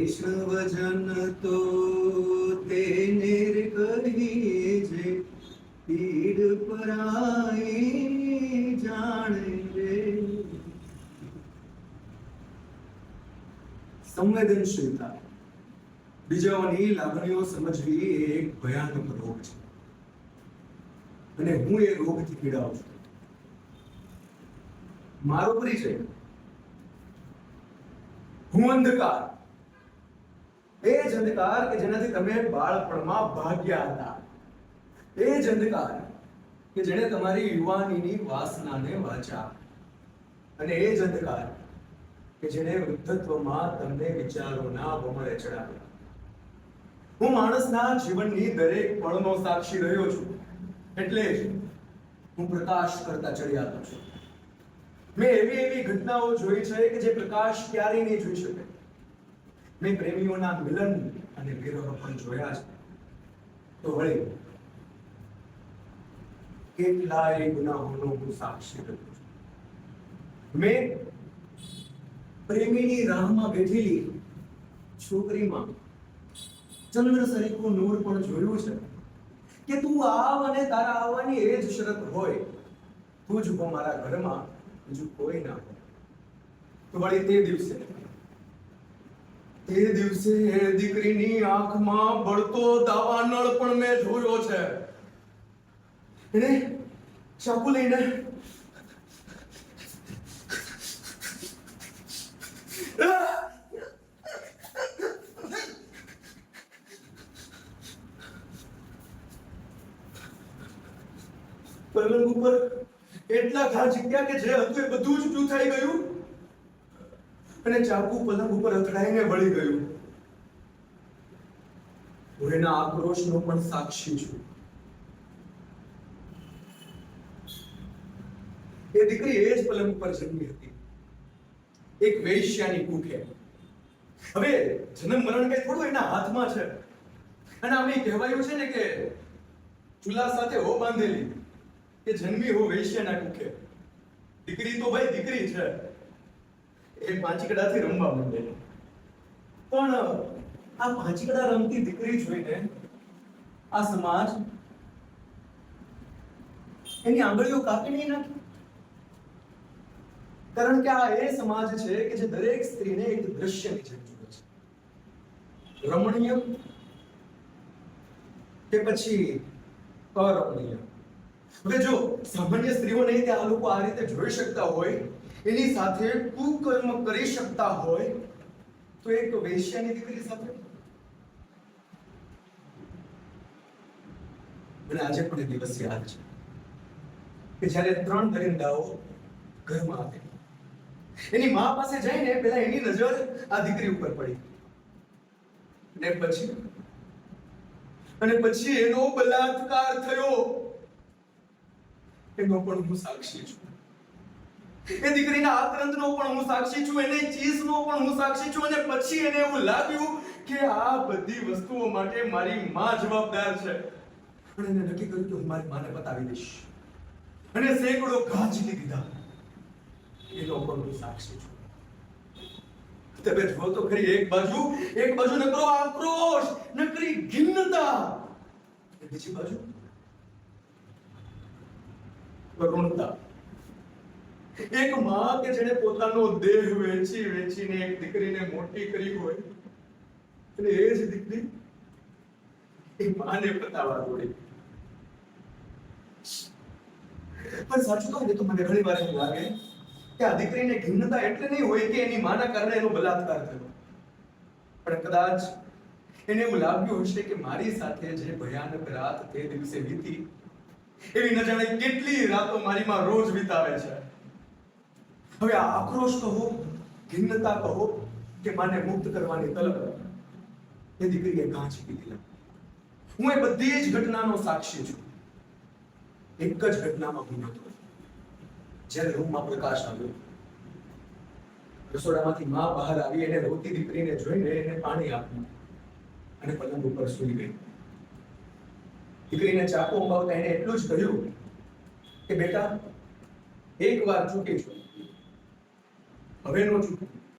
વૈષ્ણવજન તો તેને કહીએ જે પીડ પરાઈ જાણે રે. સંવેદનશીલતા. બીજાઓની લાગણીઓ સમજવી એ એક ભયાનક રોગ છે. અને હું એ રોગથી પીડાઉં છું. મારો પરિચય. હું અંધકાર. એ જ અંધકાર કે જેનાથી તમે બાળપણમાં ભાગ્યા હતા. એ જ અંધકાર કે જેણે તમારી યુવાનીની વાસનાને વાંચા અને એ જ અંધકાર કે જેણે વૃદ્ધત્વમાં તમને વિચારોના ભમરે ચડાવ્યા. હું માણસના જીવનની દરેક પળનો સાક્ષી રહ્યો છું. એટલે જ હું પ્રકાશ કરતા ચડિયાતો છું મેં એવી એવી ઘટનાઓ જોઈ છે કે જે પ્રકાશ ક્યારેય નહીં જોઈ શકે. મેં પ્રેમીઓના મિલન અને વિરહ પણ જોયા છે. તો વળી, કેટલાય ગુનાહોનો હું સાક્ષી રહ્યો છું. મેં પ્રેમીની રાહમાં બેઠેલી છોકરીમાં ચંદ્ર સરીખું નૂર પણ જોયું છે. કે તું આવ અને તારા આવવાની એ જ શરત હોય, તું જ મારા ઘરમાં બીજું કોઈ ના હોય. તો વળી તે દિવસે તે દિવસે એ દીકરીની આંખમાં બળતો દાવાનળ પણ મેં જોયો છે. એને ચાકુ લઈને પલંગ ઉપર એટલા ઘા ઝીક્યા કે જે હતું એ બધું જ ચૂથાઈ ગયું. અને ચાકુ પલંગ ઉપર અથડાઈને વળી ગયું. હું એના આક્રોશનો પણ સાક્ષી છું. એ દીકરી એ જ પલંગ પર જન્મી હતી. એક વૈશ્યાની કુખે. હવે જન્મ મરણ કઈ થોડું એના હાથમાં છે. અને આમ કહેવાયું છે ને કે ચૂલા સાથે હો બાંધેલી, કે જન્મી હો વૈશ્યના કુખે. દીકરી તો ભાઈ દીકરી છે. એ પાંચીકડાથી રમવા માંડે. પણ, આ પાંચીકડા રમતી દીકરી જોઈને આ સમાજ એની આંગળીઓ કાપી નહીં નાખી? કારણ કે આ એ સમાજ છે કે જે દરેક સ્ત્રીને એક દ્રશ્યની જેમ જુએ છે. રમણીય કે પછી અરમણીય? હવે જો સામાન્ય સ્ત્રીઓ નહીં તે આ લોકો આ રીતે જોઈ શકતા હોય એની સાથે કુકર્મ કરી શકતા હોય, તો એક વેશ્યાની દીકરી સાથે. અને આજે પણ દિવસ યાદ છે કે જ્યારે ત્રણ દરિંદાઓ ઘરમાં આવે એની મા પાસે જઈને પેલા એની નજર આ દીકરી ઉપર પડી. અને પછી? અને પછી એનો બલાત્કાર થયો. એનો પણ હું સાક્ષી છું. એ દીકરીના આક્રંદનો પણ હું સાક્ષી છું, એને ચીસનો પણ હું સાક્ષી છું, અને પછી એને એવું લાગ્યું કે આ બધી વસ્તુઓ માટે મારી માં જવાબદાર છે. પણ એને નક્કી કર્યું કે હું મારી માને બતાવી દઈશ. અને સેંકડો ઘા જીતી દીધા એનો પણ હું સાક્ષી છું. તમે જો તો ખરી, એક બાજુ એક બાજુ નકરો આક્રોશ, નકરી ઘિન્નતા બીજી બાજુ કરુણતા એક માં કે જેણે પોતાનો દેહ વેચી, વેચીને એક દીકરીને મોટી કરી હોય અને એ જ દીકરી એ માને બતાવવા દોડી. પણ સાચું કહું તો મને ઘણી વાર એવું લાગે કે આ દીકરીને ઘિન્નતા એટલે નહીં હોય કે એની માના કારણે એનો બલાત્કાર થયો. પણ કદાચ એને એવું લાગ્યું હશે કે મારી સાથે જે ભયાનક રાત તે દિવસે વીતી, એવી ન જાણે કેટલી રાતો મારીમાં રોજ વિતાવે છે. હવે આ આક્રોશ કહો ખિન્નતા કહો કે મને મુક્ત કરવાની તલબ એ દીકરીએ કાંચી દીધી હું એ બધી જ ઘટનાનો સાક્ષી છું. એક જ ઘટનામાં હું નહોતો. જ્યારે રૂમમાં પ્રકાશ આવ્યો, રસોડામાંથી માં બહાર આવી એને રોતી દીકરીને જોઈને એને પાણી આપ્યું અને પલંગ ઉપર સૂઈ ગઈ. દીકરીને ચાકુ અંબાવતા એને એટલું જ કહ્યું કે, બેટા, એક વાર ચૂકી છું હવે નો